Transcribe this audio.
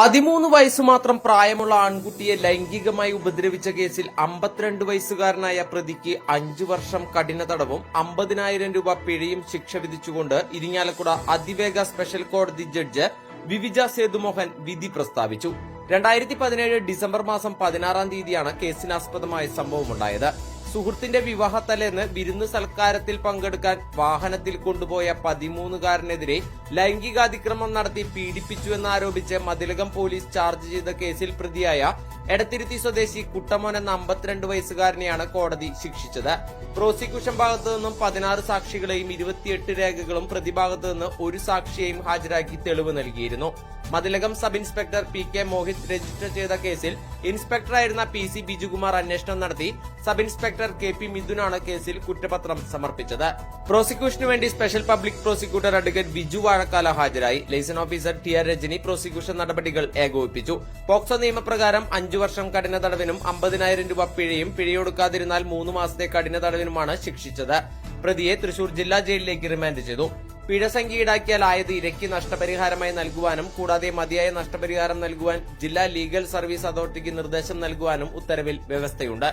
പതിമൂന്ന് വയസ്സ് മാത്രം പ്രായമുള്ള ആൺകുട്ടിയെ ലൈംഗികമായി ഉപദ്രവിച്ച കേസിൽ അമ്പത്തിരണ്ട് വയസ്സുകാരനായ പ്രതിക്ക് അഞ്ചു വർഷം കഠിന തടവും അമ്പതിനായിരം രൂപ പിഴയും ശിക്ഷ വിധിച്ചുകൊണ്ട് ഇരിങ്ങാലക്കുട അതിവേഗ സ്പെഷ്യൽ കോടതി ജഡ്ജ് വിവിജ സേതുമോഹൻ വിധി പ്രസ്താവിച്ചു. രണ്ടായിരത്തി പതിനേഴ് ഡിസംബർ മാസം പതിനാറാം തീയതിയാണ് കേസിനാസ്പദമായ സംഭവമുണ്ടായത്. സുഹൃത്തിന്റെ വിവാഹത്തലേന്ന് വിരുന്ന് സൽക്കാരത്തിൽ പങ്കെടുക്കാൻ വാഹനത്തിൽ കൊണ്ടുപോയ പതിമൂന്നുകാരനെതിരെ ലൈംഗികാതിക്രമം നടത്തി പീഡിപ്പിച്ചുവെന്നാരോപിച്ച് മതിലകം പോലീസ് ചാർജ് ചെയ്ത കേസിൽ പ്രതിയായ എടത്തിരുത്തി സ്വദേശി കുട്ടമോൻ എന്ന അമ്പത്തിരണ്ട് വയസ്സുകാരനെയാണ് കോടതി ശിക്ഷിച്ചത്. പ്രോസിക്യൂഷൻ ഭാഗത്തു നിന്നും പതിനാറ് സാക്ഷികളെയും ഇരുപത്തിയെട്ട് രേഖകളും പ്രതിഭാഗത്തു നിന്ന് ഒരു സാക്ഷിയെയും ഹാജരാക്കി തെളിവ് നൽകിയിരുന്നു. Mathilakam sub inspector P K Mohith register ചെയ്ത കേസിൽ ഇൻസ്പെക്ടറായിരുന്ന പി സി ബിജുകുമാർ അന്വേഷണം നടത്തി സബ് ഇൻസ്പെക്ടർ കെ പി മിഥുനാണ് കേസിൽ കുറ്റപത്രം സമർപ്പിച്ചത്. പ്രോസിക്യൂഷനു വേണ്ടി special public prosecutor advocate Biju Vazhakkala ഹാജരായി. Liaison officer T R Rajani prosecution നടപടികൾ ഏകോപിപ്പിച്ചു. പോക്സോ നിയമപ്രകാരം അഞ്ചു വർഷം കഠിന തടവിനും അമ്പതിനായിരം രൂപ പിഴയും പിഴയൊടുക്കാതിരുന്നാൽ മൂന്ന് മാസത്തെ കഠിന തടവിനുമാണ് ശിക്ഷിച്ചത്. പ്രതിയെ തൃശൂർ ജില്ലാ ജയിലിലേക്ക് റിമാൻഡ് ചെയ്തു. പിഴ സംഖ്യ ഈടാക്കിയാൽ ആയത് ഇരയ്ക്ക് നഷ്ടപരിഹാരമായി നൽകുവാനും കൂടാതെ മതിയായ നഷ്ടപരിഹാരം നൽകുവാൻ ജില്ലാ ലീഗൽ സർവീസ് അതോറിറ്റിക്ക് നിർദ്ദേശം നൽകുവാനും ഉത്തരവിൽ വ്യവസ്ഥയുണ്ട്.